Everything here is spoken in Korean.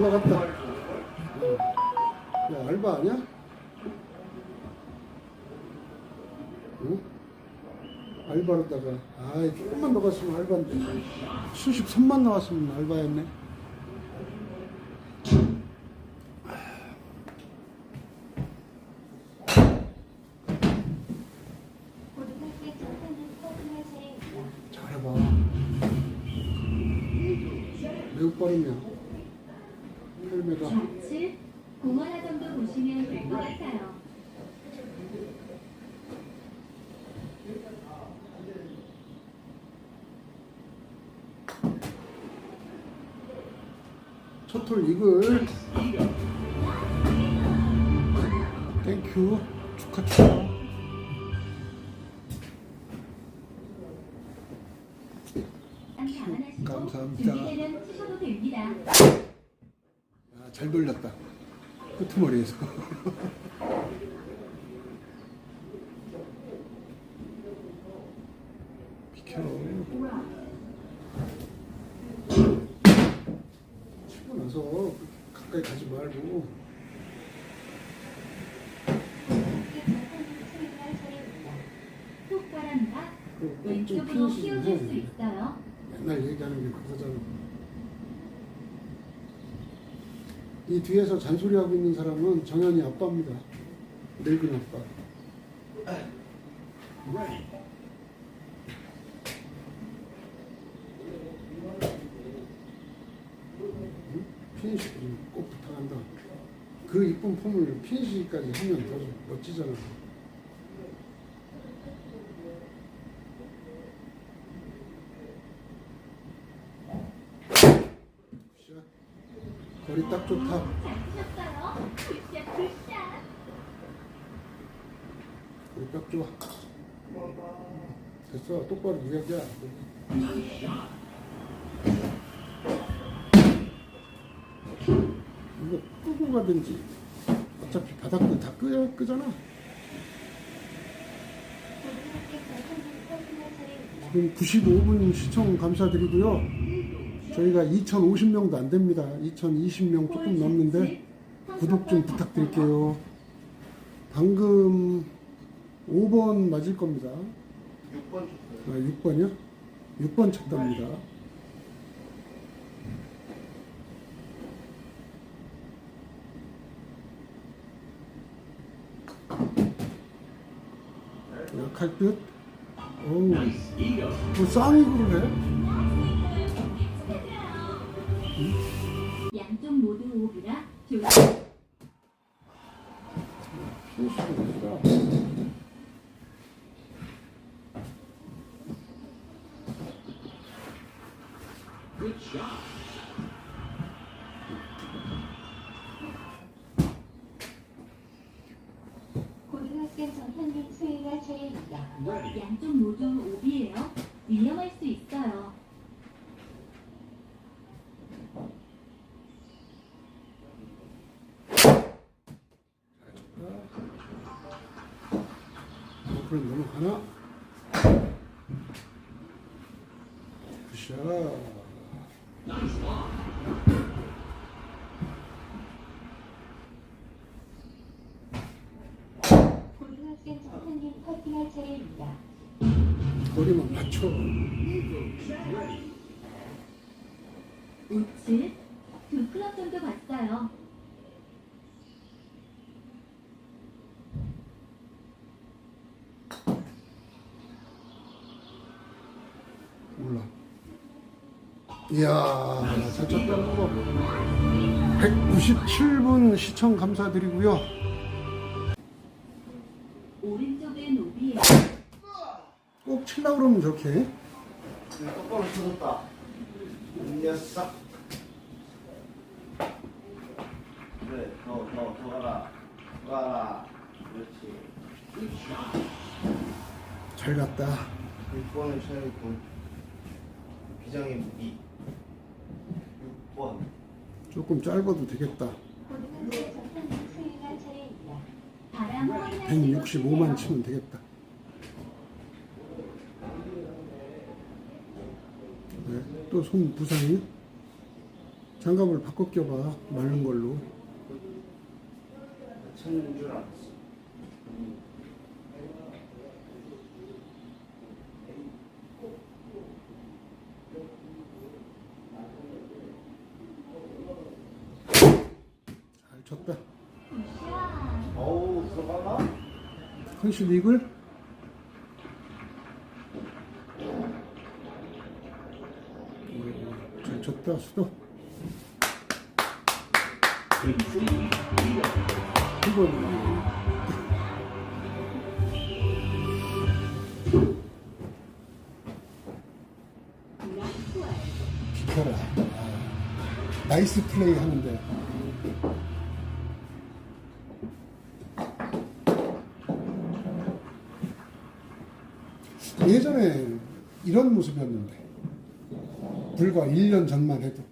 올라갔다. 어. 야, 알바 아니야? 응? 알바로다가, 아이, 조금만 더 갔으면 알바인데. 73만 나왔으면 알바였네. 잘해봐. 매우 빠르냐? 헬메가. 좌측 공원화 정도 보시면 될 것 같아요. 첫홀 이글. 땡큐. 축하 축하. 감사합니다. 준비되면 치셔도 됩니다. 야, 잘 돌렸다. 끄트머리에서. 비켜. 치고 나서 가까이 가지 말고. 바람과 그좀 왼쪽으로 휘어질 수 해. 있어요. 맨날 얘기하는 게 그거잖아. 이 뒤에서 잔소리하고 있는 사람은 정현이 아빠입니다. 늙은 아빠. 응? 피니시 꼭 부탁한다. 그 이쁜 폼을 피니시까지 하면 더 멋지잖아. 굿샷. 거리 딱 좋다. 거리 딱 좋아. 됐어. 똑바로 이야기야. 이거 끄고 가든지. 어차피 바닥도 다 끄, 끄잖아. 지금 95분 시청 감사드리고요. 저희가 2,050명도 안 됩니다. 2,020명 조금 넘는데 구독 좀 부탁드릴게요. 방금 5번 맞을 겁니다. 6번 쳤어요. 아, 6번이요? 6번 쳤답니다. 약할 듯? 어우, 뭐 쌍이구로 해? 양쪽 모두 피니시가 아니라. 고등학교 전환은 수행할 차례입니다. 양쪽 모두 오비예요. 위험할 수 있어요. 그럼 넘어가나? 굿샷. 커팅할 차례입니다. 거리만 맞춰. 우측 두 클럽 정도 봤어요. 몰라. 이야, 잘 쳤다. 197분 시청 감사드리고요. 꼭 치려고 그러면 저렇게. 네, 똑바로 쳐졌다. 이 녀석. 그래, 더, 더, 더 가라. 더 가라. 그렇지. 잘 갔다. 6번을 쳐야겠군. 비장의 무기. 6번. 조금 짧아도 되겠다. 고등학교 전환은 수행할 차례입니다. 바람 확인하시고 165만 치세요. 치면 되겠다. 네, 또손 부상이? 장갑을 바꿔 껴봐 마른 걸로 쳤다 어우, 들어가나? 컨실 잘 쳤다. 수도 한번 비켜라. 아, 나이스 플레이 하는데 예전에 이런 모습이었는데 불과 1년 전만 해도